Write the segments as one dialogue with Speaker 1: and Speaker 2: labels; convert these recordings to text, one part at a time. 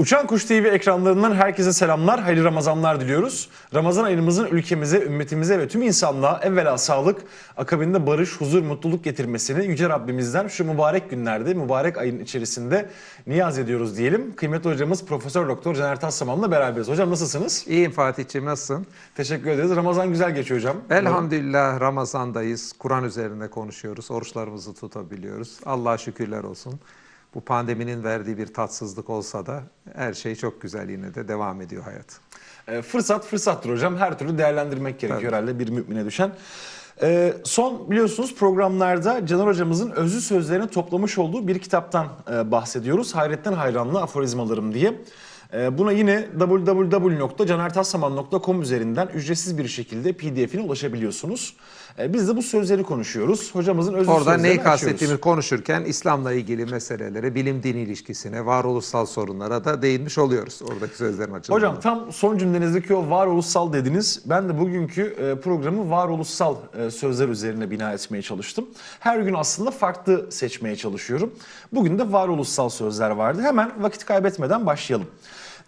Speaker 1: Uçan Kuş TV ekranlarından herkese selamlar, hayırlı Ramazanlar diliyoruz. Ramazan ayımızın ülkemize, ümmetimize ve tüm insanlığa evvela sağlık, akabinde barış, huzur, mutluluk getirmesini Yüce Rabbimizden şu mübarek günlerde, mübarek ayın içerisinde niyaz ediyoruz diyelim. Kıymetli hocamız Profesör Doktor Caner Tassaman'la beraberiz. Hocam nasılsınız?
Speaker 2: İyiyim Fatih'ciğim nasılsın?
Speaker 1: Teşekkür ederiz. Ramazan güzel geçiyor hocam.
Speaker 2: Elhamdülillah Ramazan'dayız. Kur'an üzerinde konuşuyoruz. Oruçlarımızı tutabiliyoruz. Allah'a şükürler olsun. Bu pandeminin verdiği bir tatsızlık olsa da her şey çok güzel yine de devam ediyor hayat.
Speaker 1: E, fırsat fırsattır hocam. Her türlü değerlendirmek gerekiyor herhalde bir mümine düşen. E, son biliyorsunuz programlarda Caner hocamızın özlü sözlerini toplamış olduğu bir kitaptan e, bahsediyoruz. Hayretten hayranlı aforizmalarım diye. E, buna yine www.canertassaman.com üzerinden ücretsiz bir şekilde pdf'ine ulaşabiliyorsunuz. E, biz de bu sözleri konuşuyoruz. Hocamızın özlü
Speaker 2: Orada neyi kastettiğimi konuşurken İslam'la ilgili meselelere, bilim din ilişkisine, varoluşsal sorunlara da değinmiş oluyoruz oradaki sözlerin açılımında.
Speaker 1: Hocam tam son cümlenizdeki o varoluşsal dediniz. Ben de bugünkü e, programı varoluşsal e, sözler üzerine bina etmeye çalıştım. Her gün aslında farklı seçmeye çalışıyorum. Bugün de varoluşsal sözler vardı. Hemen vakit kaybetmeden başlayalım.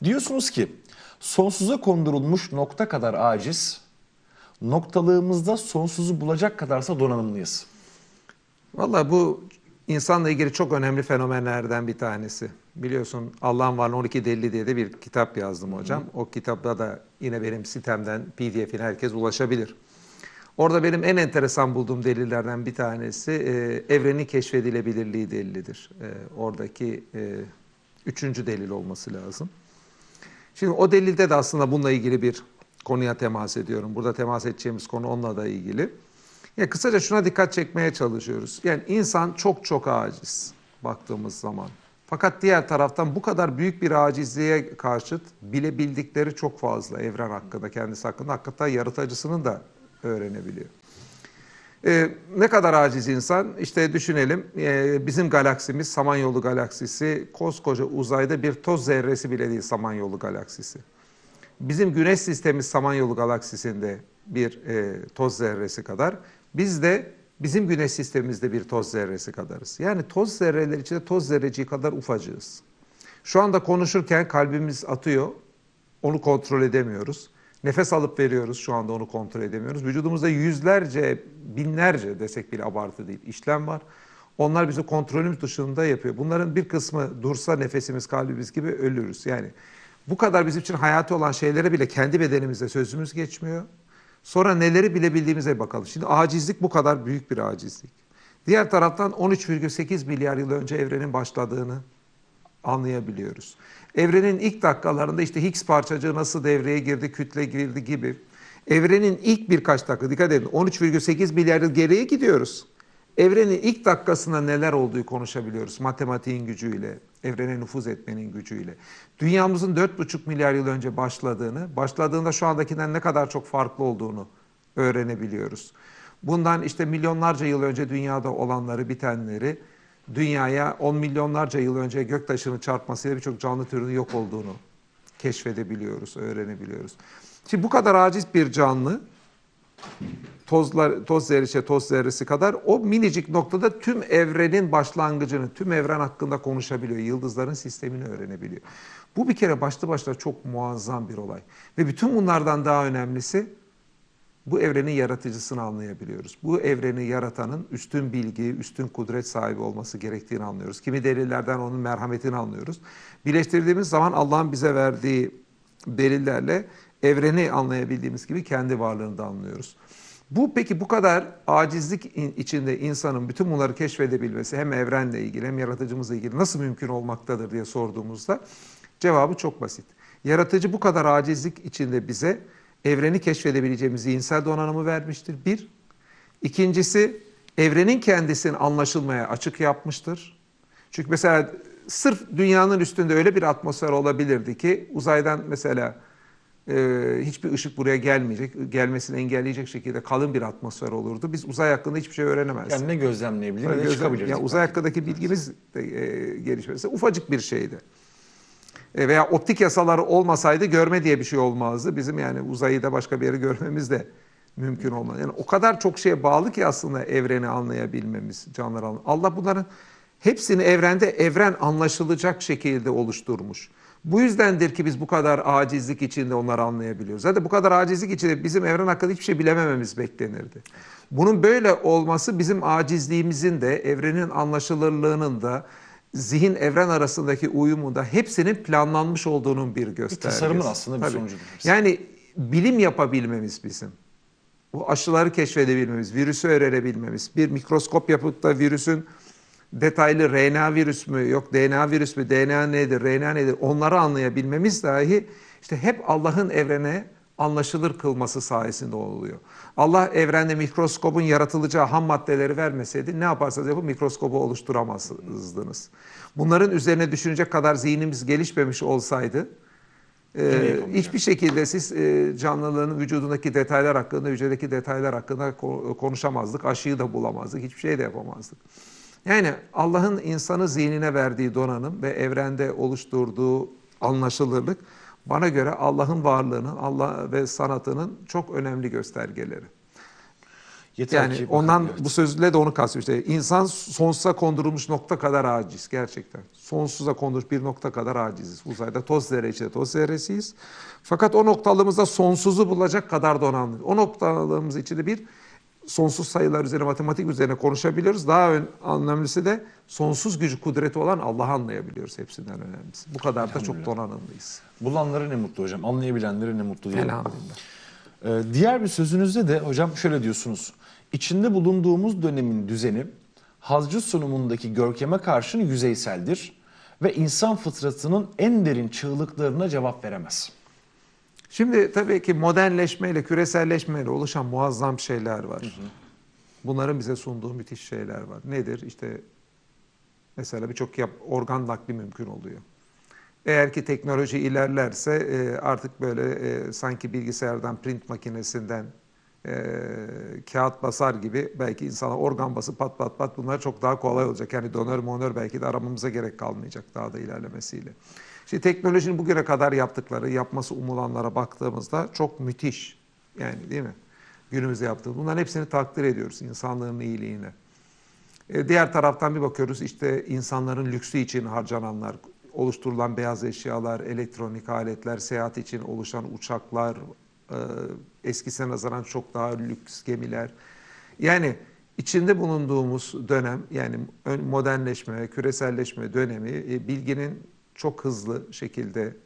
Speaker 1: Diyorsunuz ki sonsuza kondurulmuş nokta kadar aciz, noktalığımızda sonsuzu bulacak kadarsa donanımlıyız.
Speaker 2: Valla bu insanla ilgili çok önemli fenomenlerden bir tanesi. Biliyorsun Allah'ın varlığı 12 delili diye de bir kitap yazdım hocam. O kitapta da yine benim sitemden pdf'ine herkes ulaşabilir. Orada benim en enteresan bulduğum delillerden bir tanesi e, evrenin keşfedilebilirliği delilidir. E, oradaki e, üçüncü delil olması lazım. Şimdi o delilde de aslında bununla ilgili bir konuya temas ediyorum. Burada temas edeceğimiz konu onunla da ilgili. Ya kısaca şuna dikkat çekmeye çalışıyoruz. Yani insan çok çok aciz baktığımız zaman. Fakat diğer taraftan bu kadar büyük bir acizliğe karşıt bilebildikleri çok fazla evren hakkında, kendisi hakkında hakikaten yaratıcısının da öğrenebiliyor. Ee, ne kadar aciz insan? İşte düşünelim ee, bizim galaksimiz Samanyolu galaksisi koskoca uzayda bir toz zerresi bile değil Samanyolu galaksisi. Bizim güneş sistemimiz Samanyolu galaksisinde bir e, toz zerresi kadar. Biz de bizim güneş sistemimizde bir toz zerresi kadarız. Yani toz zerreler içinde toz zerreciği kadar ufacığız. Şu anda konuşurken kalbimiz atıyor. Onu kontrol edemiyoruz. Nefes alıp veriyoruz şu anda onu kontrol edemiyoruz. Vücudumuzda yüzlerce, binlerce desek bile abartı değil işlem var. Onlar bizi kontrolümüz dışında yapıyor. Bunların bir kısmı dursa nefesimiz, kalbimiz gibi ölürüz. Yani bu kadar bizim için hayati olan şeylere bile kendi bedenimizde sözümüz geçmiyor. Sonra neleri bilebildiğimize bakalım. Şimdi acizlik bu kadar büyük bir acizlik. Diğer taraftan 13,8 milyar yıl önce evrenin başladığını anlayabiliyoruz. Evrenin ilk dakikalarında işte Higgs parçacığı nasıl devreye girdi, kütle girdi gibi. Evrenin ilk birkaç dakika, dikkat edin 13,8 milyar yıl geriye gidiyoruz. Evrenin ilk dakikasında neler olduğu konuşabiliyoruz matematiğin gücüyle, evrene nüfuz etmenin gücüyle. Dünyamızın 4,5 milyar yıl önce başladığını, başladığında şu andakinden ne kadar çok farklı olduğunu öğrenebiliyoruz. Bundan işte milyonlarca yıl önce dünyada olanları, bitenleri, dünyaya 10 milyonlarca yıl önce göktaşının çarpmasıyla birçok canlı türünün yok olduğunu keşfedebiliyoruz, öğrenebiliyoruz. Şimdi bu kadar aciz bir canlı tozlar, toz zerresi, toz zerresi kadar o minicik noktada tüm evrenin başlangıcını, tüm evren hakkında konuşabiliyor. Yıldızların sistemini öğrenebiliyor. Bu bir kere başlı başına çok muazzam bir olay. Ve bütün bunlardan daha önemlisi bu evrenin yaratıcısını anlayabiliyoruz. Bu evreni yaratanın üstün bilgi, üstün kudret sahibi olması gerektiğini anlıyoruz. Kimi delillerden onun merhametini anlıyoruz. Birleştirdiğimiz zaman Allah'ın bize verdiği delillerle evreni anlayabildiğimiz gibi kendi varlığını da anlıyoruz. Bu peki bu kadar acizlik içinde insanın bütün bunları keşfedebilmesi hem evrenle ilgili hem yaratıcımızla ilgili nasıl mümkün olmaktadır diye sorduğumuzda cevabı çok basit. Yaratıcı bu kadar acizlik içinde bize evreni keşfedebileceğimiz zihinsel donanımı vermiştir. Bir. İkincisi evrenin kendisini anlaşılmaya açık yapmıştır. Çünkü mesela sırf dünyanın üstünde öyle bir atmosfer olabilirdi ki uzaydan mesela e, hiçbir ışık buraya gelmeyecek, gelmesini engelleyecek şekilde kalın bir atmosfer olurdu. Biz uzay hakkında hiçbir şey öğrenemezdik.
Speaker 1: Yani ne gözlemleyebilir ne
Speaker 2: gözlem-
Speaker 1: çıkabilir.
Speaker 2: yani uzay hakkındaki bilgimiz de e, gelişmesi ufacık bir şeydi. E, veya optik yasaları olmasaydı görme diye bir şey olmazdı. Bizim yani uzayı da başka bir yeri görmemiz de mümkün olmaz. Yani o kadar çok şeye bağlı ki aslında evreni anlayabilmemiz, canlıları anlayabilmemiz. Allah bunların hepsini evrende evren anlaşılacak şekilde oluşturmuş. Bu yüzdendir ki biz bu kadar acizlik içinde onları anlayabiliyoruz. Zaten bu kadar acizlik içinde bizim evren hakkında hiçbir şey bilemememiz beklenirdi. Bunun böyle olması bizim acizliğimizin de evrenin anlaşılırlığının da zihin evren arasındaki uyumu da hepsinin planlanmış olduğunun bir göstergesi.
Speaker 1: tasarımın aslında bir
Speaker 2: Tabii.
Speaker 1: sonucudur.
Speaker 2: Yani bilim yapabilmemiz bizim. Bu aşıları keşfedebilmemiz, virüsü öğrenebilmemiz, bir mikroskop yapıp da virüsün detaylı RNA virüs mü, yok DNA virüs mü, DNA nedir, RNA nedir onları anlayabilmemiz dahi işte hep Allah'ın evrene anlaşılır kılması sayesinde oluyor. Allah evrende mikroskopun yaratılacağı ham maddeleri vermeseydi ne yaparsanız yapın mikroskobu oluşturamazdınız. Bunların üzerine düşünecek kadar zihnimiz gelişmemiş olsaydı ee, hiçbir şekilde siz e, canlılığın vücudundaki detaylar hakkında, hücredeki detaylar hakkında ko- konuşamazdık. Aşıyı da bulamazdık. Hiçbir şey de yapamazdık. Yani Allah'ın insanı zihnine verdiği donanım ve evrende oluşturduğu anlaşılırlık bana göre Allah'ın varlığının, Allah ve sanatının çok önemli göstergeleri.
Speaker 1: Yeter
Speaker 2: Yani
Speaker 1: ki
Speaker 2: ondan
Speaker 1: evet.
Speaker 2: bu sözle de onu kastediyor. İşte insan sonsuza kondurulmuş nokta kadar aciz gerçekten. Sonsuza kondurmuş bir nokta kadar aciziz. Uzayda toz zerre içinde toz zerresiyiz. Fakat o noktalığımızda sonsuzu bulacak kadar donanımlıyız. O noktalığımız içinde bir sonsuz sayılar üzerine, matematik üzerine konuşabiliyoruz. Daha ön, önemlisi de sonsuz gücü, kudreti olan Allah'ı anlayabiliyoruz hepsinden önemlisi. Bu kadar da çok donanımlıyız.
Speaker 1: Bulanlara ne mutlu hocam. Anlayabilenlere ne mutlu diyelim.
Speaker 2: Elhamdülillah.
Speaker 1: Ee, diğer bir sözünüzde de hocam şöyle diyorsunuz. İçinde bulunduğumuz dönemin düzeni hazcı sunumundaki görkeme karşın yüzeyseldir ve insan fıtratının en derin çığlıklarına cevap veremez.
Speaker 2: Şimdi tabii ki modernleşmeyle, küreselleşmeyle oluşan muazzam şeyler var. Bunların bize sunduğu müthiş şeyler var. Nedir? İşte mesela birçok organ nakli mümkün oluyor. Eğer ki teknoloji ilerlerse e, artık böyle e, sanki bilgisayardan, print makinesinden e, kağıt basar gibi belki insana organ basıp pat pat pat bunlar çok daha kolay olacak. Yani donör monör belki de aramamıza gerek kalmayacak daha da ilerlemesiyle. İşte teknolojinin bugüne kadar yaptıkları, yapması umulanlara baktığımızda çok müthiş. Yani değil mi? Günümüzde yaptığımız. Bunların hepsini takdir ediyoruz insanlığın iyiliğine. E, Diğer taraftan bir bakıyoruz işte insanların lüksü için harcananlar, oluşturulan beyaz eşyalar, elektronik aletler, seyahat için oluşan uçaklar, e, eskisine nazaran çok daha lüks gemiler. Yani içinde bulunduğumuz dönem yani modernleşme, küreselleşme dönemi e, bilginin çok hızlı şekilde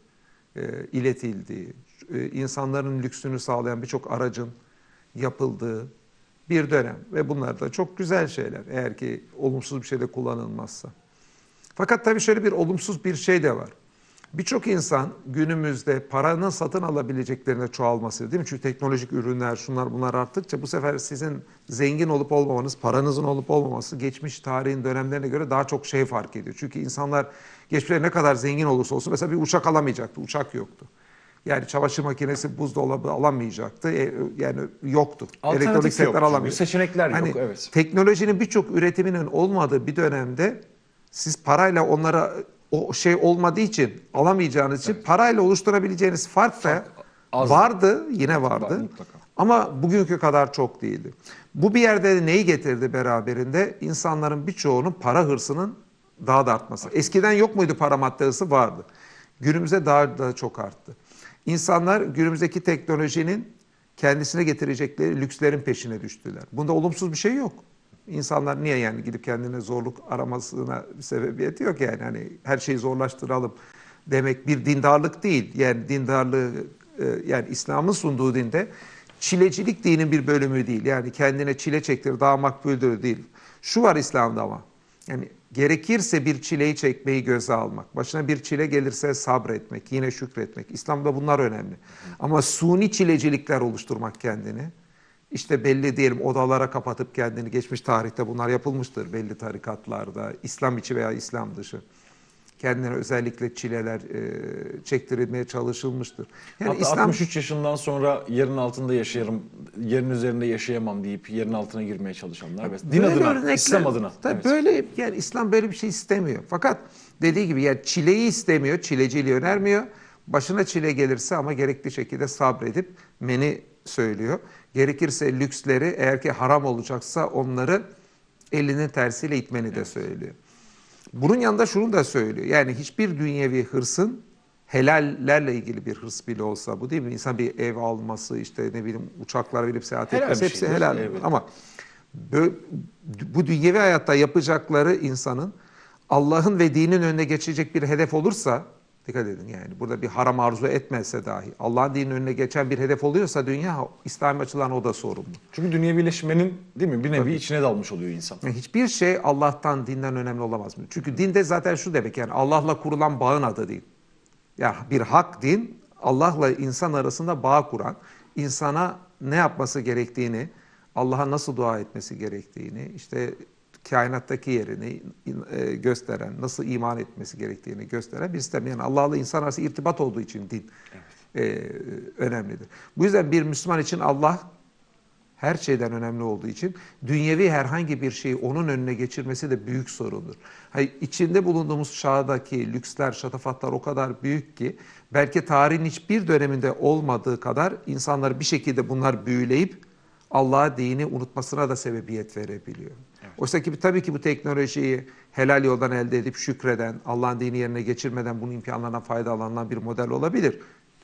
Speaker 2: e, iletildiği, e, insanların lüksünü sağlayan birçok aracın yapıldığı bir dönem ve bunlar da çok güzel şeyler eğer ki olumsuz bir şeyde kullanılmazsa. Fakat tabii şöyle bir olumsuz bir şey de var. Birçok insan günümüzde paranın satın alabileceklerine çoğalması değil mi? Çünkü teknolojik ürünler şunlar bunlar arttıkça bu sefer sizin zengin olup olmamanız, paranızın olup olmaması geçmiş tarihin dönemlerine göre daha çok şey fark ediyor. Çünkü insanlar geçmişte ne kadar zengin olursa olsun mesela bir uçak alamayacaktı, uçak yoktu. Yani çamaşır makinesi, buzdolabı alamayacaktı. E, yani yoktu.
Speaker 1: Alternatif
Speaker 2: Elektronik
Speaker 1: yok
Speaker 2: setler
Speaker 1: çünkü.
Speaker 2: alamıyordu.
Speaker 1: Seçenekler yok,
Speaker 2: Hani
Speaker 1: evet.
Speaker 2: Teknolojinin birçok üretiminin olmadığı bir dönemde siz parayla onlara o şey olmadığı için alamayacağınız için parayla oluşturabileceğiniz fark da
Speaker 1: az.
Speaker 2: vardı, yine vardı.
Speaker 1: Var, mutlaka.
Speaker 2: Ama bugünkü kadar çok değildi. Bu bir yerde de neyi getirdi beraberinde? İnsanların birçoğunun para hırsının daha da artması. Eskiden yok muydu para madde hırsı? Vardı. Günümüzde daha da çok arttı. İnsanlar günümüzdeki teknolojinin kendisine getirecekleri lükslerin peşine düştüler. Bunda olumsuz bir şey yok. İnsanlar niye yani gidip kendine zorluk aramasına sebebiyeti yok yani hani her şeyi zorlaştıralım demek bir dindarlık değil. Yani dindarlığı e, yani İslam'ın sunduğu dinde çilecilik dinin bir bölümü değil. Yani kendine çile çektir daha makbuldür değil. Şu var İslam'da ama yani gerekirse bir çileyi çekmeyi göze almak. Başına bir çile gelirse sabretmek, yine şükretmek. İslam'da bunlar önemli. Ama suni çilecilikler oluşturmak kendini. İşte belli diyelim odalara kapatıp kendini geçmiş tarihte bunlar yapılmıştır belli tarikatlarda. İslam içi veya İslam dışı. Kendine özellikle çileler e, çektirilmeye çalışılmıştır. Yani
Speaker 1: Hatta
Speaker 2: İslam
Speaker 1: 63 yaşından sonra yerin altında yaşarım, yerin üzerinde yaşayamam deyip yerin altına girmeye çalışanlar. ve Din adına,
Speaker 2: örnekler-
Speaker 1: İslam adına.
Speaker 2: Tabii
Speaker 1: Evet.
Speaker 2: böyle yani İslam böyle bir şey istemiyor. Fakat dediği gibi yani çileyi istemiyor, çileciliği önermiyor. Başına çile gelirse ama gerekli şekilde sabredip meni söylüyor. Gerekirse lüksleri eğer ki haram olacaksa onları elinin tersiyle itmeni de söylüyor. Bunun yanında şunu da söylüyor. Yani hiçbir dünyevi hırsın helallerle ilgili bir hırs bile olsa bu değil mi? İnsan bir ev alması, işte ne bileyim uçaklara binip seyahat
Speaker 1: Helal
Speaker 2: etmesi hepsi
Speaker 1: şeydir,
Speaker 2: helal.
Speaker 1: evet.
Speaker 2: Ama bu dünyevi hayatta yapacakları insanın Allah'ın ve dinin önüne geçecek bir hedef olursa dikkat edin yani burada bir haram arzu etmezse dahi Allah'ın dininin önüne geçen bir hedef oluyorsa dünya İslami açıdan o da sorumlu.
Speaker 1: Çünkü dünyevileşmenin değil mi bir nevi içine dalmış oluyor insan.
Speaker 2: Yani hiçbir şey Allah'tan, dinden önemli olamaz mı? Çünkü dinde zaten şu demek yani Allah'la kurulan bağın adı değil. Ya bir hak din Allah'la insan arasında bağ kuran, insana ne yapması gerektiğini, Allah'a nasıl dua etmesi gerektiğini, işte kainattaki yerini e, gösteren, nasıl iman etmesi gerektiğini gösteren bir sistem. Yani Allah'la insan arası irtibat olduğu için din e, önemlidir. Bu yüzden bir Müslüman için Allah her şeyden önemli olduğu için dünyevi herhangi bir şeyi onun önüne geçirmesi de büyük sorundur. Hayır, içinde bulunduğumuz çağdaki lüksler, şatafatlar o kadar büyük ki belki tarihin hiçbir döneminde olmadığı kadar insanları bir şekilde bunlar büyüleyip Allah'a dini unutmasına da sebebiyet verebiliyor. Oysa ki tabii ki bu teknolojiyi helal yoldan elde edip şükreden, Allah'ın dini yerine geçirmeden bunun imkanlarından faydalanan bir model olabilir.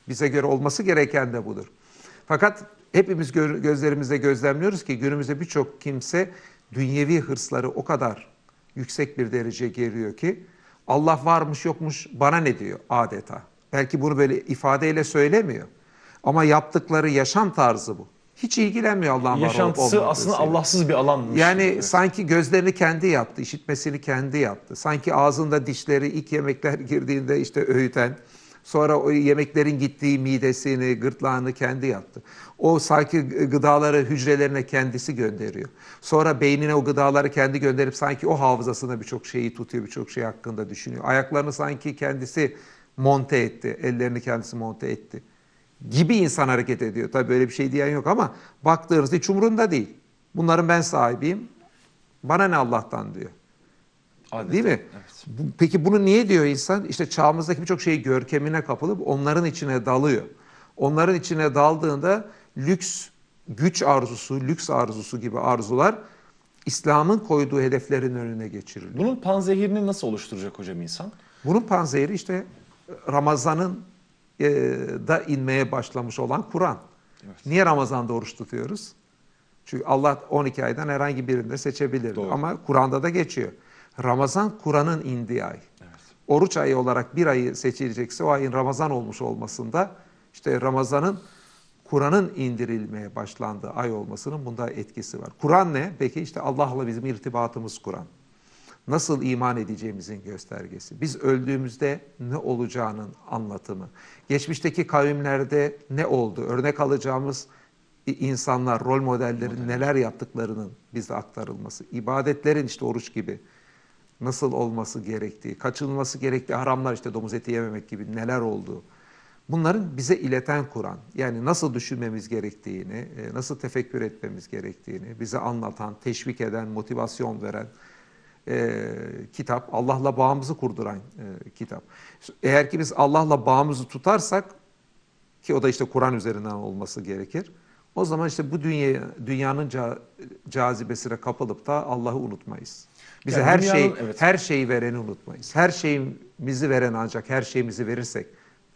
Speaker 2: Bize göre olması gereken de budur. Fakat hepimiz gö- gözlerimizde gözlemliyoruz ki günümüzde birçok kimse dünyevi hırsları o kadar yüksek bir derece geliyor ki Allah varmış yokmuş bana ne diyor adeta. Belki bunu böyle ifadeyle söylemiyor. Ama yaptıkları yaşam tarzı bu. Hiç ilgilenmiyor Allah'ın var olup
Speaker 1: Yaşantısı aslında
Speaker 2: olmadığıyla.
Speaker 1: Allahsız bir alanmış.
Speaker 2: Yani
Speaker 1: Evet.
Speaker 2: sanki gözlerini kendi yaptı, işitmesini kendi yaptı. Sanki ağzında dişleri ilk yemekler girdiğinde işte öğüten, sonra o yemeklerin gittiği midesini, gırtlağını kendi yaptı. O sanki gıdaları hücrelerine kendisi gönderiyor. Sonra beynine o gıdaları kendi gönderip sanki o hafızasında birçok şeyi tutuyor, birçok şey hakkında düşünüyor. Ayaklarını sanki kendisi monte etti, ellerini kendisi monte etti gibi insan hareket ediyor. Tabii böyle bir şey diyen yok ama baktığınızda hiç umurunda değil. Bunların ben sahibiyim. Bana ne Allah'tan diyor.
Speaker 1: Adeta,
Speaker 2: Değil mi?
Speaker 1: Evet.
Speaker 2: Peki bunu niye diyor insan? İşte çağımızdaki birçok şeyi görkemine kapılıp onların içine dalıyor. Onların içine daldığında lüks, güç arzusu, lüks arzusu gibi arzular İslam'ın koyduğu hedeflerin önüne geçiriliyor.
Speaker 1: Bunun panzehirini nasıl oluşturacak hocam insan?
Speaker 2: Bunun panzehiri işte Ramazan'ın e, da inmeye başlamış olan Kur'an.
Speaker 1: Evet.
Speaker 2: Niye Ramazan'da oruç tutuyoruz? Çünkü Allah 12 aydan herhangi birinde seçebilir. Ama Kur'an'da da geçiyor. Ramazan Kur'an'ın indiği ay.
Speaker 1: Evet.
Speaker 2: Oruç ayı olarak bir ayı seçilecekse o ayın Ramazan olmuş olmasında işte Ramazan'ın Kur'an'ın indirilmeye başlandığı ay olmasının bunda etkisi var. Kur'an ne? Peki işte Allah'la bizim irtibatımız Kur'an. Nasıl iman edeceğimizin göstergesi. Biz öldüğümüzde ne olacağının anlatımı. Geçmişteki kavimlerde ne oldu? Örnek alacağımız insanlar, rol modellerin neler yaptıklarının bize aktarılması. İbadetlerin işte oruç gibi nasıl olması gerektiği, kaçınılması gerektiği haramlar işte domuz eti yememek gibi neler olduğu. Bunların bize ileten Kur'an. Yani nasıl düşünmemiz gerektiğini, e, nasıl tefekkür etmemiz gerektiğini bize anlatan, teşvik eden, motivasyon veren e, kitap. Allah'la bağımızı kurduran e, kitap. Eğer ki biz Allah'la bağımızı tutarsak ki o da işte Kur'an üzerinden olması gerekir. O zaman işte bu dünya dünyanın ca- cazibesine kapılıp da Allah'ı unutmayız. Bize
Speaker 1: Yani
Speaker 2: her
Speaker 1: dünyanın-
Speaker 2: şey
Speaker 1: evet.
Speaker 2: her şeyi vereni unutmayız. Her şeyimizi veren ancak her şeyimizi verirsek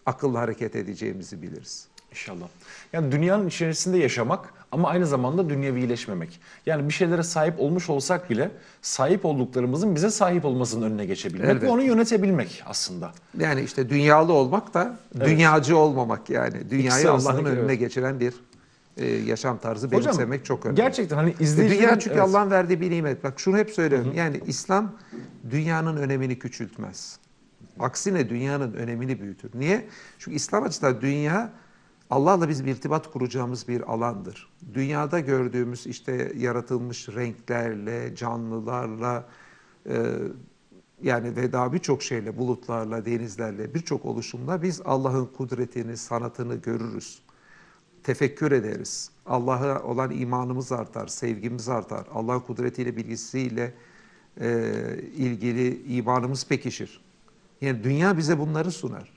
Speaker 2: akıllı hareket edeceğimizi biliriz.
Speaker 1: İnşallah. Yani dünyanın içerisinde yaşamak ama aynı zamanda dünyevileşmemek. Yani bir şeylere sahip olmuş olsak bile sahip olduklarımızın bize sahip olmasının önüne geçebilmek
Speaker 2: Elbette.
Speaker 1: ve onu yönetebilmek aslında.
Speaker 2: Yani işte dünyalı olmak da
Speaker 1: Evet.
Speaker 2: dünyacı olmamak yani. Dünyayı Allah'ın önüne
Speaker 1: evet.
Speaker 2: geçiren bir e, yaşam tarzı
Speaker 1: Hocam,
Speaker 2: benimsemek çok önemli.
Speaker 1: Gerçekten hani izleyicilerin...
Speaker 2: Dünya çünkü
Speaker 1: evet.
Speaker 2: Allah'ın verdiği bir nimet. Bak şunu hep söylüyorum. Yani İslam dünyanın önemini küçültmez. Aksine dünyanın önemini büyütür. Niye? Çünkü İslam açısından dünya Allah'la bizim irtibat kuracağımız bir alandır. Dünyada gördüğümüz işte yaratılmış renklerle, canlılarla, e, yani ve daha birçok şeyle, bulutlarla, denizlerle, birçok oluşumla biz Allah'ın kudretini, sanatını görürüz tefekkür ederiz. Allah'a olan imanımız artar, sevgimiz artar. Allah'ın kudretiyle, bilgisiyle e, ilgili imanımız pekişir. Yani dünya bize bunları sunar.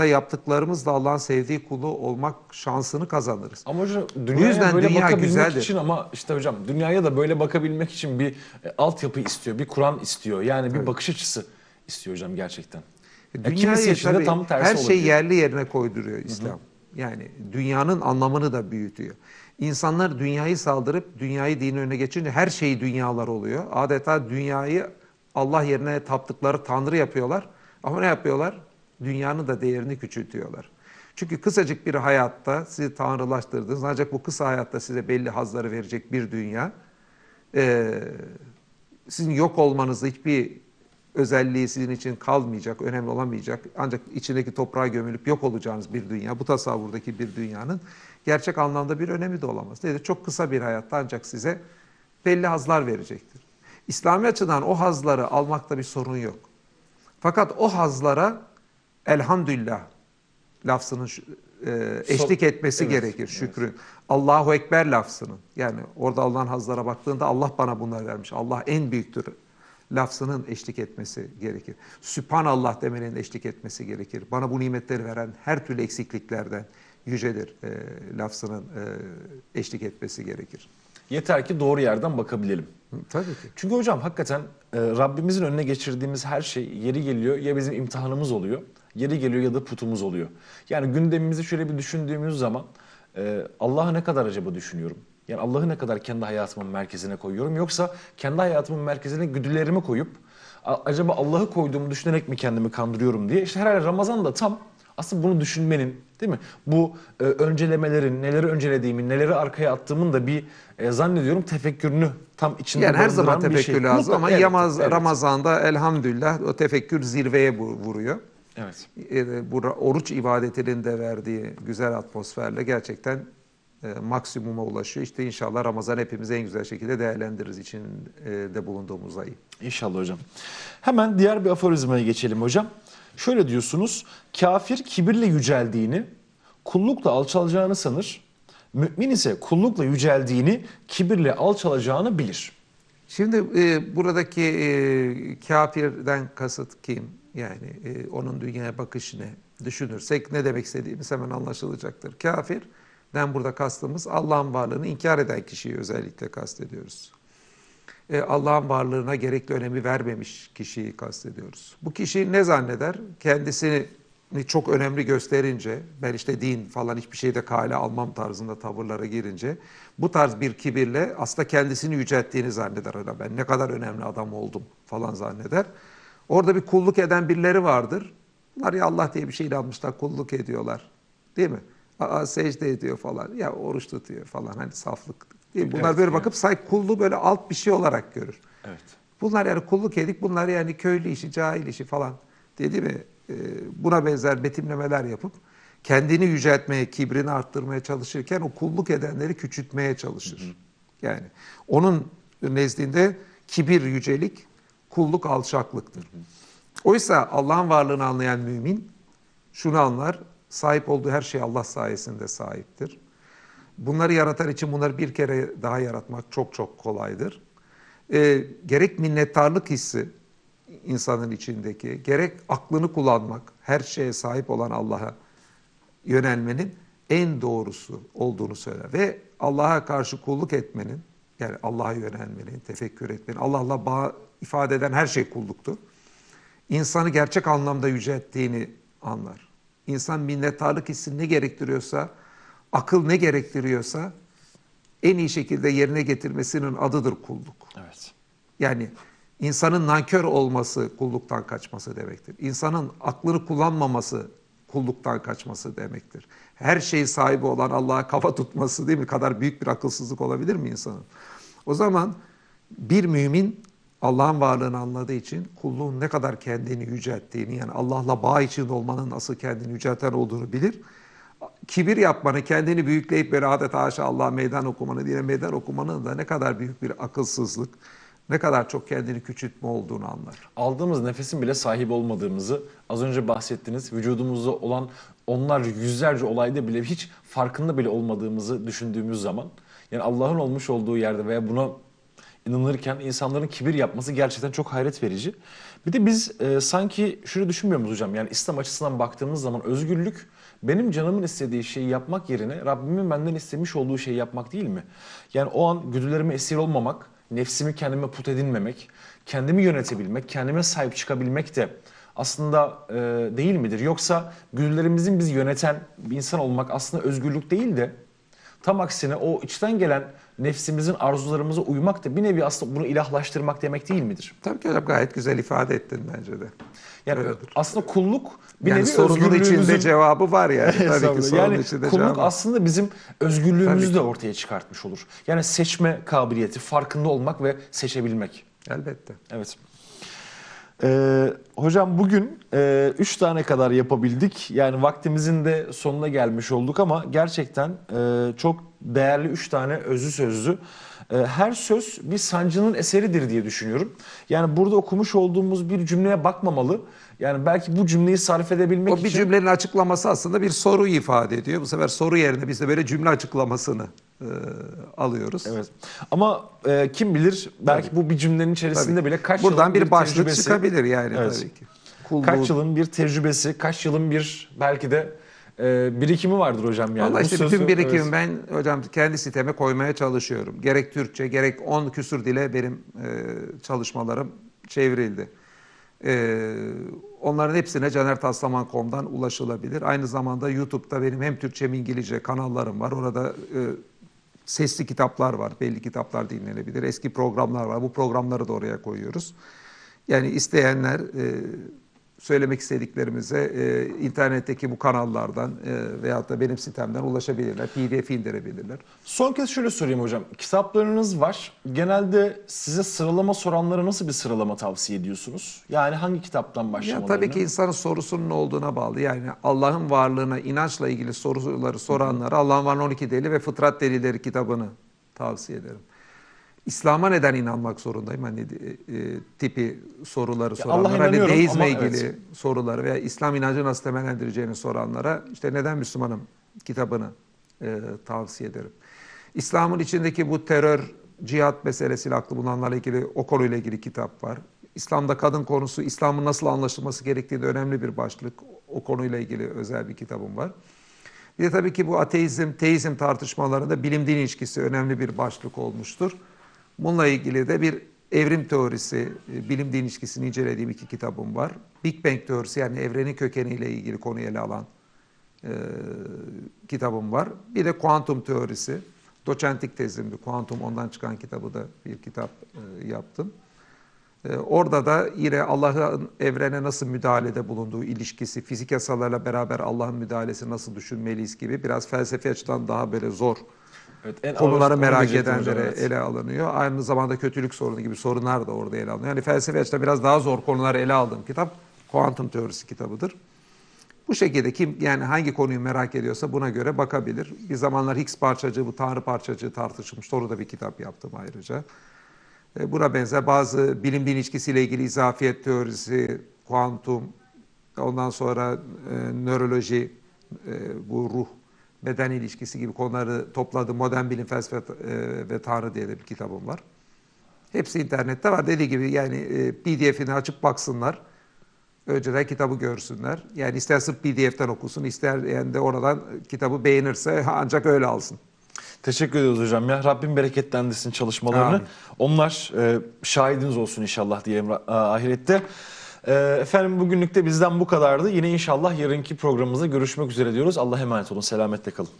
Speaker 2: Dünyada yaptıklarımızla Allah'ın sevdiği kulu olmak şansını kazanırız.
Speaker 1: Ama hocam dünyaya
Speaker 2: yüzden
Speaker 1: böyle
Speaker 2: dünya
Speaker 1: bakabilmek
Speaker 2: güzeldir.
Speaker 1: için ama işte hocam dünyaya da böyle bakabilmek için bir e, altyapı istiyor, bir Kur'an istiyor. Yani bir bakış açısı istiyor hocam gerçekten. Ya kimisi için de
Speaker 2: tabii
Speaker 1: tam tersi
Speaker 2: her şey
Speaker 1: olabiliyor.
Speaker 2: yerli yerine koyduruyor İslam. Yani dünyanın anlamını da büyütüyor. İnsanlar dünyayı saldırıp dünyayı dinin önüne geçince her şey dünyalar oluyor. Adeta dünyayı Allah yerine taptıkları tanrı yapıyorlar. Ama ne yapıyorlar? Dünyanın da değerini küçültüyorlar. Çünkü kısacık bir hayatta sizi tanrılaştırdınız. Ancak bu kısa hayatta size belli hazları verecek bir dünya. Ee, sizin yok olmanızda hiçbir özelliği sizin için kalmayacak, önemli olamayacak. Ancak içindeki toprağa gömülüp yok olacağınız bir dünya, bu tasavvurdaki bir dünyanın gerçek anlamda bir önemi de olamaz. Dedi çok kısa bir hayatta ancak size belli hazlar verecektir. İslami açıdan o hazları almakta bir sorun yok. Fakat o hazlara elhamdülillah lafzının e, eşlik etmesi
Speaker 1: evet,
Speaker 2: gerekir şükrü. Allahu Ekber lafzının yani orada Allah'ın hazlara baktığında Allah bana bunları vermiş. Allah en büyüktür lafzının eşlik etmesi gerekir. Sübhanallah demenin eşlik etmesi gerekir. Bana bu nimetleri veren her türlü eksikliklerden yücedir e, lafzının e, eşlik etmesi gerekir.
Speaker 1: Yeter ki doğru yerden bakabilelim.
Speaker 2: Tabii ki.
Speaker 1: Çünkü hocam hakikaten e, Rabbimizin önüne geçirdiğimiz her şey yeri geliyor ya bizim imtihanımız oluyor, yeri geliyor ya da putumuz oluyor. Yani gündemimizi şöyle bir düşündüğümüz zaman e, Allah'ı ne kadar acaba düşünüyorum? Yani Allah'ı ne kadar kendi hayatımın merkezine koyuyorum yoksa kendi hayatımın merkezine güdülerimi koyup acaba Allah'ı koyduğumu düşünerek mi kendimi kandırıyorum diye işte herhalde Ramazan da tam aslında bunu düşünmenin değil mi? Bu e, öncelemelerin, neleri öncelediğimin, neleri arkaya attığımın da bir e, zannediyorum tefekkürünü tam içinde
Speaker 2: Yani her zaman tefekkür
Speaker 1: şey.
Speaker 2: lazım ama
Speaker 1: Mutlaka-
Speaker 2: Yamaz,
Speaker 1: evet,
Speaker 2: Ramazan'da elhamdülillah o tefekkür zirveye vuruyor.
Speaker 1: Evet.
Speaker 2: E, bu oruç ibadetinin de verdiği güzel atmosferle gerçekten e, maksimuma ulaşıyor. İşte inşallah Ramazan hepimiz en güzel şekilde değerlendiririz için e, de bulunduğumuz ayı.
Speaker 1: İnşallah hocam. Hemen diğer bir aforizmaya geçelim hocam. Şöyle diyorsunuz. Kafir kibirle yüceldiğini, kullukla alçalacağını sanır. Mümin ise kullukla yüceldiğini, kibirle alçalacağını bilir.
Speaker 2: Şimdi e, buradaki e, kafirden kasıt kim? Yani e, onun dünyaya bakışı ne? Düşünürsek ne demek istediğimiz hemen anlaşılacaktır. Kafirden burada kastımız Allah'ın varlığını inkar eden kişiyi özellikle kastediyoruz. E, Allah'ın varlığına gerekli önemi vermemiş kişiyi kastediyoruz. Bu kişi ne zanneder? Kendisini çok önemli gösterince, ben işte din falan hiçbir şeyde kale almam tarzında tavırlara girince, bu tarz bir kibirle aslında kendisini yücelttiğini zanneder. Öyle ben ne kadar önemli adam oldum falan zanneder. Orada bir kulluk eden birileri vardır. Bunlar ya Allah diye bir şey almışlar, kulluk ediyorlar. Değil mi? Aa, secde ediyor falan. Ya oruç tutuyor falan. Hani saflık. Değil mi? Bunlar
Speaker 1: Evet,
Speaker 2: böyle
Speaker 1: evet.
Speaker 2: bakıp say kulluğu böyle alt bir şey olarak görür.
Speaker 1: Evet.
Speaker 2: Bunlar yani kulluk edik, bunlar yani köylü işi, cahil işi falan dedi mi? Ee, Buna benzer betimlemeler yapıp kendini yüceltmeye, kibrini arttırmaya çalışırken o kulluk edenleri küçültmeye çalışır. Yani onun nezdinde kibir yücelik, kulluk alçaklıktır. Oysa Allah'ın varlığını anlayan mümin şunu anlar, sahip olduğu her şey Allah sayesinde sahiptir. Bunları yaratan için bunları bir kere daha yaratmak çok çok kolaydır. Ee, gerek minnettarlık hissi insanın içindeki, gerek aklını kullanmak, her şeye sahip olan Allah'a yönelmenin en doğrusu olduğunu söyler. Ve Allah'a karşı kulluk etmenin, yani Allah'a yönelmenin, tefekkür etmenin, Allah'la bağ ifade eden her şey kulluktur. İnsanı gerçek anlamda yücelttiğini anlar. İnsan minnettarlık hissi ne gerektiriyorsa, akıl ne gerektiriyorsa en iyi şekilde yerine getirmesinin adıdır kulluk.
Speaker 1: Evet.
Speaker 2: Yani insanın nankör olması kulluktan kaçması demektir. İnsanın aklını kullanmaması kulluktan kaçması demektir. Her şeyi sahibi olan Allah'a kafa tutması değil mi? kadar büyük bir akılsızlık olabilir mi insanın? O zaman bir mümin Allah'ın varlığını anladığı için kulluğun ne kadar kendini yücelttiğini yani Allah'la bağ içinde olmanın nasıl kendini yücelten olduğunu bilir. Kibir yapmanı, kendini büyükleyip böyle adeta haşa Allah'a meydan okumanı diye meydan okumanın da ne kadar büyük bir akılsızlık, ne kadar çok kendini küçültme olduğunu anlar.
Speaker 1: Aldığımız nefesin bile sahip olmadığımızı az önce bahsettiniz. Vücudumuzda olan onlarca yüzlerce olayda bile hiç farkında bile olmadığımızı düşündüğümüz zaman yani Allah'ın olmuş olduğu yerde veya buna inanırken insanların kibir yapması gerçekten çok hayret verici. Bir de biz e, sanki şöyle düşünmüyor muyuz hocam? Yani İslam açısından baktığımız zaman özgürlük benim canımın istediği şeyi yapmak yerine Rabbimin benden istemiş olduğu şeyi yapmak değil mi? Yani o an güdülerime esir olmamak, nefsimi kendime put edinmemek, kendimi yönetebilmek, kendime sahip çıkabilmek de aslında e, değil midir? Yoksa gönüllerimizin bizi yöneten bir insan olmak aslında özgürlük değil de tam aksine o içten gelen nefsimizin arzularımıza uymak da bir nevi aslında bunu ilahlaştırmak demek değil midir?
Speaker 2: Tabii ki hocam gayet güzel ifade ettin bence de.
Speaker 1: Yani
Speaker 2: Öyledir.
Speaker 1: aslında kulluk bir
Speaker 2: yani
Speaker 1: nevi
Speaker 2: sorunun içinde cevabı var yani. Tabii ki sorunun
Speaker 1: yani
Speaker 2: içinde
Speaker 1: kulluk
Speaker 2: cevabı
Speaker 1: aslında bizim özgürlüğümüzü de ortaya çıkartmış olur. Yani seçme kabiliyeti, farkında olmak ve seçebilmek.
Speaker 2: Elbette.
Speaker 1: Evet. Ee, hocam bugün e, üç tane kadar yapabildik. Yani vaktimizin de sonuna gelmiş olduk ama gerçekten e, çok değerli üç tane özlü sözlü. E, her söz bir sancının eseridir diye düşünüyorum. Yani burada okumuş olduğumuz bir cümleye bakmamalı. Yani belki bu cümleyi sarf edebilmek
Speaker 2: O bir
Speaker 1: için...
Speaker 2: cümlenin açıklaması aslında bir soru ifade ediyor. Bu sefer soru yerine biz de böyle cümle açıklamasını e, alıyoruz.
Speaker 1: Evet. Ama e, kim bilir belki bu bir cümlenin içerisinde
Speaker 2: Tabii.
Speaker 1: bile kaç
Speaker 2: Buradan
Speaker 1: yılın
Speaker 2: bir başlık
Speaker 1: tecrübesi,
Speaker 2: çıkabilir yani
Speaker 1: Evet.
Speaker 2: tabii ki. Kulluğu-
Speaker 1: Kaç yılın bir tecrübesi, kaç yılın bir belki de e, birikimi vardır hocam yani.
Speaker 2: Vallahi işte
Speaker 1: sözü-
Speaker 2: bütün birikimi
Speaker 1: evet.
Speaker 2: ben hocam kendi siteme koymaya çalışıyorum. Gerek Türkçe gerek 10 küsür dile benim e, çalışmalarım çevrildi. E, onların hepsine canertaslaman.com'dan ulaşılabilir. Aynı zamanda YouTube'da benim hem Türkçe hem İngilizce kanallarım var. Orada e, sesli kitaplar var. Belli kitaplar dinlenebilir. Eski programlar var. Bu programları da oraya koyuyoruz. Yani isteyenler e, söylemek istediklerimize e, internetteki bu kanallardan e, veyahut da benim sitemden ulaşabilirler. PDF indirebilirler.
Speaker 1: Son kez şöyle sorayım hocam. Kitaplarınız var. Genelde size sıralama soranlara nasıl bir sıralama tavsiye ediyorsunuz? Yani hangi kitaptan
Speaker 2: Ya
Speaker 1: başlamalarını?
Speaker 2: tabii ki insanın sorusunun olduğuna bağlı. Yani Allah'ın varlığına, inançla ilgili soruları soranlara Allah'ın varlığına 12 deli ve Fıtrat Delileri kitabını tavsiye ederim. İslam'a neden inanmak zorundayım? Hani e, e, tipi soruları
Speaker 1: Ya
Speaker 2: soranlara, hani deizme
Speaker 1: ama
Speaker 2: ilgili
Speaker 1: evet.
Speaker 2: soruları veya İslam inancı nasıl temellendireceğini soranlara işte neden Müslümanım kitabını e, tavsiye ederim. İslam'ın içindeki bu terör, cihat meselesiyle aklı bulunanlarla ilgili o konuyla ilgili kitap var. İslam'da kadın konusu, İslam'ın nasıl anlaşılması gerektiği de önemli bir başlık. O konuyla ilgili özel bir kitabım var. Bir de tabii ki bu ateizm, teizm tartışmalarında bilim din ilişkisi önemli bir başlık olmuştur. Bununla ilgili de bir evrim teorisi, e, bilim din ilişkisini incelediğim iki kitabım var. Big Bang teorisi yani evrenin kökeniyle ilgili konuyu ele alan e, kitabım var. Bir de kuantum teorisi. Doçentlik tezimdi. Kuantum ondan çıkan kitabı da bir kitap e, yaptım. E, orada da yine Allah'ın evrene nasıl müdahalede bulunduğu ilişkisi, fizik yasalarla beraber Allah'ın müdahalesi nasıl düşünmeliyiz gibi biraz felsefi açıdan daha böyle zor
Speaker 1: Evet, en
Speaker 2: konuları merak edenlere
Speaker 1: evet.
Speaker 2: ele alınıyor. Aynı zamanda kötülük sorunu gibi sorunlar da orada ele alınıyor. Yani felsefi açıdan biraz daha zor konuları ele aldığım kitap kuantum teorisi kitabıdır. Bu şekilde kim yani hangi konuyu merak ediyorsa buna göre bakabilir. Bir zamanlar Higgs parçacığı, bu tanrı parçacığı tartışılmış. Orada bir kitap yaptım ayrıca. E, Buna benzer bazı bilim ilişkisiyle ilgili izafiyet teorisi, kuantum, ondan sonra e, nöroloji, e, bu ruh, beden ilişkisi gibi konuları topladığım modern bilim felsefe e, ve tanrı diye de bir kitabım var. Hepsi internette var. Dediği gibi yani e, PDF'ini açıp baksınlar. Önceden kitabı görsünler. Yani ister sırf PDF'ten okusun, ister yani de oradan kitabı beğenirse ancak öyle alsın.
Speaker 1: Teşekkür ediyoruz hocam ya. Rabbim bereketlendirsin çalışmalarını.
Speaker 2: Amin.
Speaker 1: Onlar e, şahidiniz olsun inşallah diyelim ra- ahirette. E, efendim bugünlük de bizden bu kadardı. Yine inşallah yarınki programımızda görüşmek üzere diyoruz. Allah'a emanet olun. Selametle kalın.